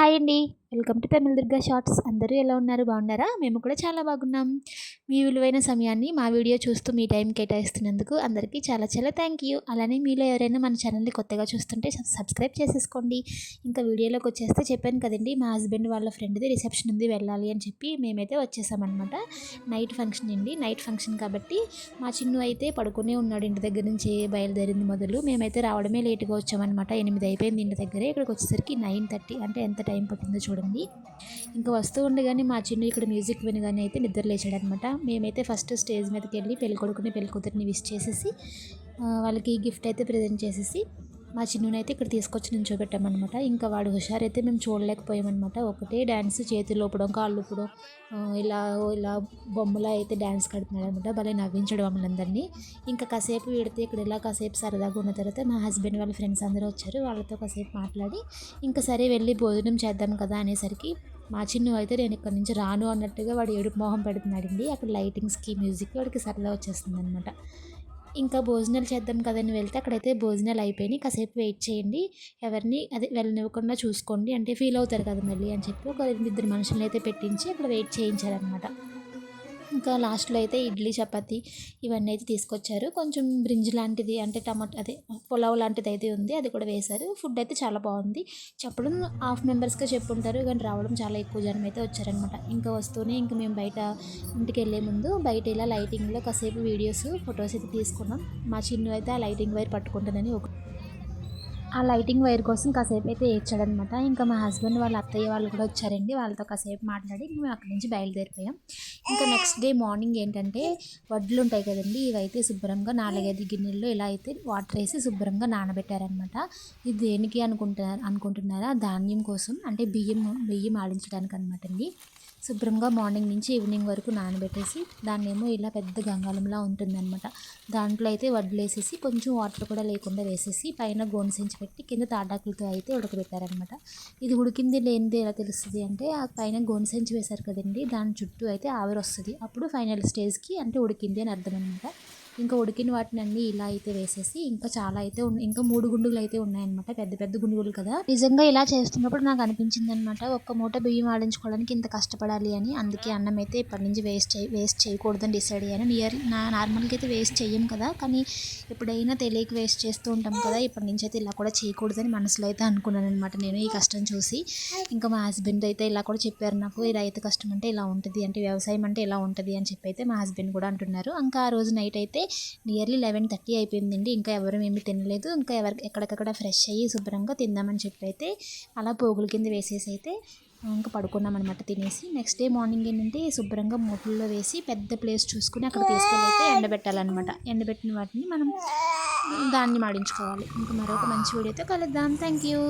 Hi అండి. Welcome to Tamil Durga shorts. అందరూ ఎలా ఉన్నారు? బాగున్నారా? మేము కూడా చాలా బాగున్నాం. మీ విలువైన సమయాన్ని మా వీడియో చూస్తూ మీ టైం కేటాయిస్తున్నందుకు అందరికీ చాలా చాలా థ్యాంక్ యూ. అలానే మీలో ఎవరైనా మన ఛానల్ని కొత్తగా చూస్తుంటే సబ్స్క్రైబ్ చేసేసుకోండి. ఇంకా వీడియోలోకి వచ్చేస్తే చెప్పాను కదండి మా హస్బెండ్ వాళ్ళ ఫ్రెండ్ది రిసెప్షన్ ఉంది వెళ్ళాలి అని చెప్పి మేమైతే వచ్చేసామన్నమాట. నైట్ ఫంక్షన్ అండి. నైట్ ఫంక్షన్ కాబట్టి మా చిన్ను అయితే పడుకునే ఉన్నాడు ఇంటి దగ్గర నుంచి బయలుదేరింది మొదలు. మేమైతే రావడమే లేట్గా వచ్చామన్నమాట. ఎనిమిది అయిపోయింది ఇంటి దగ్గరే. ఇక్కడికి వచ్చేసరికి నైన్ థర్టీ అంటే ఎంత టైం పట్టిందో చూడండి. ఇంకా వస్తూ ఉండగానే మా చిన్న ఇక్కడ మ్యూజిక్ వినగానే అయితే నిద్ర లేచాడనమాట. మేమైతే ఫస్ట్ స్టేజ్ మీదకి వెళ్ళి పెళ్ళికొడుకుని పెళ్ళికూతురిని విష్ చేసేసి వాళ్ళకి గిఫ్ట్ అయితే ప్రజెంట్ చేసేసి మా చిన్నునైతే ఇక్కడ తీసుకొచ్చి నించోబెట్టామన్నమాట. ఇంకా వాడు హుషారైతే మేము చూడలేకపోయామన్నమాట. ఒకటే డ్యాన్స్ చేతులు ఊపడం కాళ్ళు ఊపడం ఇలా ఇలా బొమ్మలా అయితే డ్యాన్స్ కడుతున్నాడు అనమాట భలే నవ్వించడం మమ్మల్ని ఇంకా కాసేపు వీడితే ఇక్కడ ఇలా కాసేపు సరదాగా ఉన్న తర్వాత మా హస్బెండ్ వాళ్ళ ఫ్రెండ్స్ అందరూ వచ్చారు. వాళ్ళతో కాసేపు మాట్లాడి ఇంకా సరే వెళ్ళి భోజనం చేద్దాం కదా అనేసరికి మా చిన్ను అయితే నేను ఇక్కడ నుంచి రాను అన్నట్టుగా వాడు ఏడుపు మొహం పెడుతున్నాడండి. అక్కడ లైటింగ్స్కి మ్యూజిక్ వాడికి సరదా వచ్చేస్తుంది అనమాట ఇంకా భోజనాలు చేద్దాం కదని వెళ్తే అక్కడైతే భోజనాలు అయిపోయినాయి. కాసేపు వెయిట్ చేయండి. ఎవరిని అదే వెళ్ళనివ్వకుండా చూసుకోండి. అంటే ఫీల్ అవుతారు కదా మళ్ళీ అని చెప్పి. ఒక ఇద్దరు మనుషులను అయితే పెట్టించి అక్కడ వెయిట్ చేయించారనమాట ఇంకా లాస్ట్లో అయితే ఇడ్లీ చపాతి ఇవన్నీ అయితే తీసుకొచ్చారు. కొంచెం బ్రింజ్ లాంటిది అంటే టమాటో అదే పులావ్ లాంటిది అయితే ఉంది అది కూడా వేశారు. ఫుడ్ అయితే చాలా బాగుంది. చెప్పడం హాఫ్ మెంబర్స్గా చెప్పుంటారు కానీ రావడం చాలా ఎక్కువ జనం అయితే వచ్చారనమాట. ఇంకా వస్తూనే ఇంకా మేము బయట ఇంటికి వెళ్ళే ముందు బయట ఇలా లైటింగ్లో కాసేపు వీడియోస్ ఫొటోస్ అయితే తీసుకున్నాం. మా చిన్ను అయితే ఆ లైటింగ్ వైర్ పట్టుకుంటుందని ఒక ఆ లైటింగ్ వైర్ కోసం కాసేపు అయితే ఏడ్చాడనమాట. ఇంకా మా హస్బెండ్ వాళ్ళ అత్తయ్య వాళ్ళు కూడా వచ్చారండి. వాళ్ళతో కాసేపు మాట్లాడి మేము అక్కడి నుంచి బయలుదేరిపోయాం. ఇంకా నెక్స్ట్ డే మార్నింగ్ ఏంటంటే వడ్లు ఉంటాయి కదండి ఇవైతే శుభ్రంగా నాలుగైదు గిన్నెల్లో ఇలా అయితే వాటర్ వేసి శుభ్రంగా నానబెట్టారనమాట. ఇది దేనికి అనుకుంటున్నారు అనుకుంటున్నారా? ధాన్యం కోసం అంటే బియ్యం బియ్యం ఆడించడానికి అనమాట అండి. శుభ్రంగా మార్నింగ్ నుంచి ఈవినింగ్ వరకు నానబెట్టేసి దాన్ని ఏమో ఇలా పెద్ద గంగాళంలా ఉంటుందన్నమాట దాంట్లో అయితే వడ్లు వేసేసి కొంచెం వాటర్ కూడా లేకుండా వేసేసి పైన గోనెసించి పెట్టి కింద తాడాకులతో అయితే ఉడకబెట్టారనమాట ఇది ఉడికింది లేనిది ఎలా తెలుస్తుంది అంటే ఆ పైన గోనసంచి వేశారు కదండి దాని చుట్టూ అయితే ఆవిరి వస్తుంది. అప్పుడు ఫైనల్ స్టేజ్కి అంటే ఉడికింది అని అర్థం అనమాట ఇంకా ఉడికిన వాటిని అన్ని ఇలా అయితే వేసేసి ఇంకా చాలా అయితే ఇంకా మూడు గుండులు అయితే ఉన్నాయన్నమాట. పెద్ద పెద్ద గుండుగులు కదా. నిజంగా ఇలా చేస్తున్నప్పుడు నాకు అనిపించింది అనమాట ఒక్క మూట బియ్యం ఆడించుకోవడానికి ఇంత కష్టపడాలి అని. అందుకే అన్నం అయితే ఇప్పటి నుంచి వేస్ట్ వేస్ట్ చేయకూడదని డిసైడ్ అయ్యాను. నియర్ నా నార్మల్గా అయితే వేస్ట్ చేయం కదా. కానీ ఎప్పుడైనా తెలియక వేస్ట్ చేస్తూ ఉంటాం కదా. ఇప్పటి నుంచి అయితే ఇలా కూడా చేయకూడదని మనసులో అయితే అనుకున్నాను అనమాట నేను ఈ కష్టం చూసి. ఇంకా మా హస్బెండ్ అయితే ఇలా కూడా చెప్పారు నాకు ఈ రైతు కష్టం అంటే ఇలా ఉంటుంది అంటే వ్యవసాయం అంటే ఇలా ఉంటుంది అని చెప్పి అయితే మా హస్బెండ్ కూడా అంటున్నారు. ఇంకా ఆ రోజు నైట్ అయితే నియర్లీ లెవెన్ థర్టీ అయిపోయిందండి. ఇంకా ఎవరు ఏమి తినలేదు. ఇంకా ఎవరి ఎక్కడికక్కడ ఫ్రెష్ అయ్యి శుభ్రంగా తిందామని చెప్పి అయితే అలా పోగుల కింద వేసేసి అయితే ఇంకా పడుకున్నాం అనమాట తినేసి. నెక్స్ట్ డే మార్నింగ్ ఏంటంటే శుభ్రంగా మూటల్లో వేసి పెద్ద ప్లేస్ చూసుకుని అక్కడ తీసుకెళ్ళి అయితే ఎండబెట్టాలన్నమాట. ఎండబెట్టిన వాటిని మనం దాన్ని మాడించుకోవాలి. ఇంకా మరొక మంచి వీడియోతో కలుద్దాం. Thank you.